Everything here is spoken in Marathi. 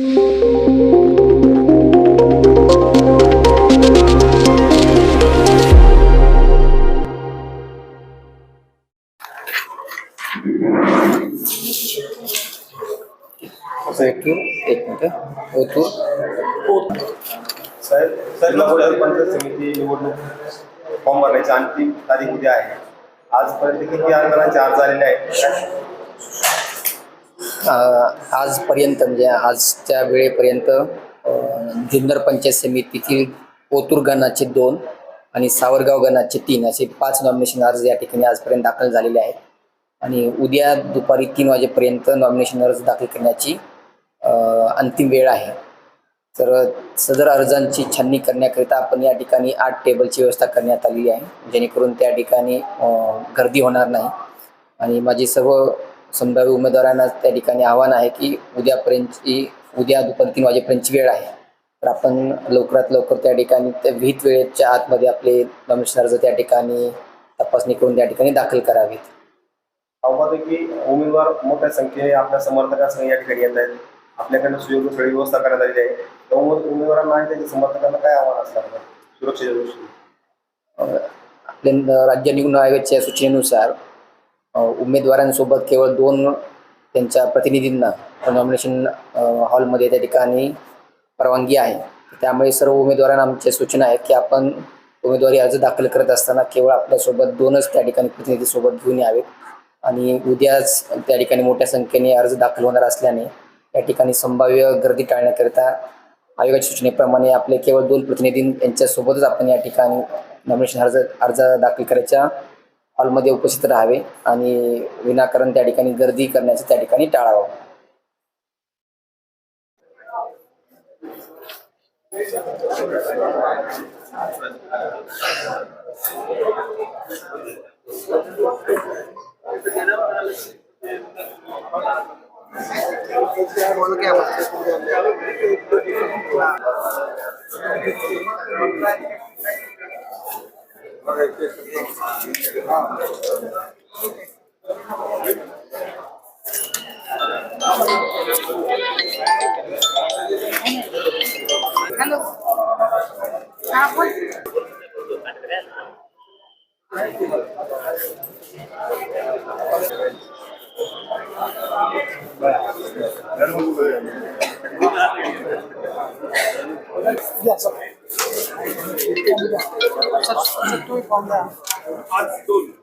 साहेब साहेब नमस्कार. पंचायत समिती निवडणूक फॉर्म भरण्याची अंतिम तारीख उद्या आहे. आजपर्यंत किती अर्जाचे अर्ज़ आलेले आहेत? आजपर्यंत म्हणजे आजच्या वेळेपर्यंत जुन्नर पंचायत समितीतील ओतूर गणाचे दोन आणि सावरगाव गणाचे तीन असे पाच नॉमिनेशन अर्ज या ठिकाणी आजपर्यंत दाखल झालेले आहेत. आणि उद्या दुपारी तीन वाजेपर्यंत नॉमिनेशन अर्ज दाखल करण्याची अंतिम वेळ आहे. तर सदर अर्जांची छाननी करण्याकरिता आपण या ठिकाणी आठ टेबलची व्यवस्था करण्यात आलेली आहे. जेणेकरून त्या ठिकाणी गर्दी होणार नाही. आणि माझी सर्व संभाव्य उमेदवारांना त्या ठिकाणी आव्हान आहे की उद्यापर्यंतची उद्या दुपारी तीन वाजेपर्यंतची वेळ आहे. तर आपण लवकरात लवकर त्या ठिकाणी त्या विहित वेळेच्या आतमध्ये आपले नॉमिनेशन अर्ज त्या ठिकाणी तपासणी करून त्या ठिकाणी दाखल करावेत. आव्हान की उमेदवार मोठ्या संख्येने आपल्या समर्थकांसह या ठिकाणी येत आहेत. आपल्याकडनं सुयोग्य सगळी व्यवस्था करण्यात आलेली आहे. त्या उमे- उमेदवारांना आणि त्यांच्या समर्थकांना काय आव्हान असणार सुरक्षेच्या दृष्टीने. आपल्या राज्य निवडणूक आयोगाच्या सूचनेनुसार उमेदवारांसोबत केवळ दोन त्यांच्या प्रतिनिधींना नॉमिनेशन हॉलमध्ये त्या ठिकाणी परवानगी आहे. त्यामुळे सर्व उमेदवारांना आमच्या सूचना आहेत की आपण उमेदवारी अर्ज दाखल करत असताना केवळ आपल्यासोबत दोनच त्या ठिकाणी प्रतिनिधीसोबत घेऊन यावेत. आणि उद्याच त्या ठिकाणी मोठ्या संख्येने अर्ज दाखल होणार असल्याने त्या ठिकाणी संभाव्य गर्दी टाळण्याकरिता आयोगाच्या सूचनेप्रमाणे आपले केवळ दोन प्रतिनिधी यांच्यासोबतच आपण या ठिकाणी नॉमिनेशन अर्ज अर्ज दाखल करायच्या हॉलमध्ये उपस्थित राहावे आणि विनाकारण त्या ठिकाणी गर्दी करण्याचं त्या ठिकाणी टाळावं. हॅलो हा बोल Yes, okay. 十十吨放的。八吨。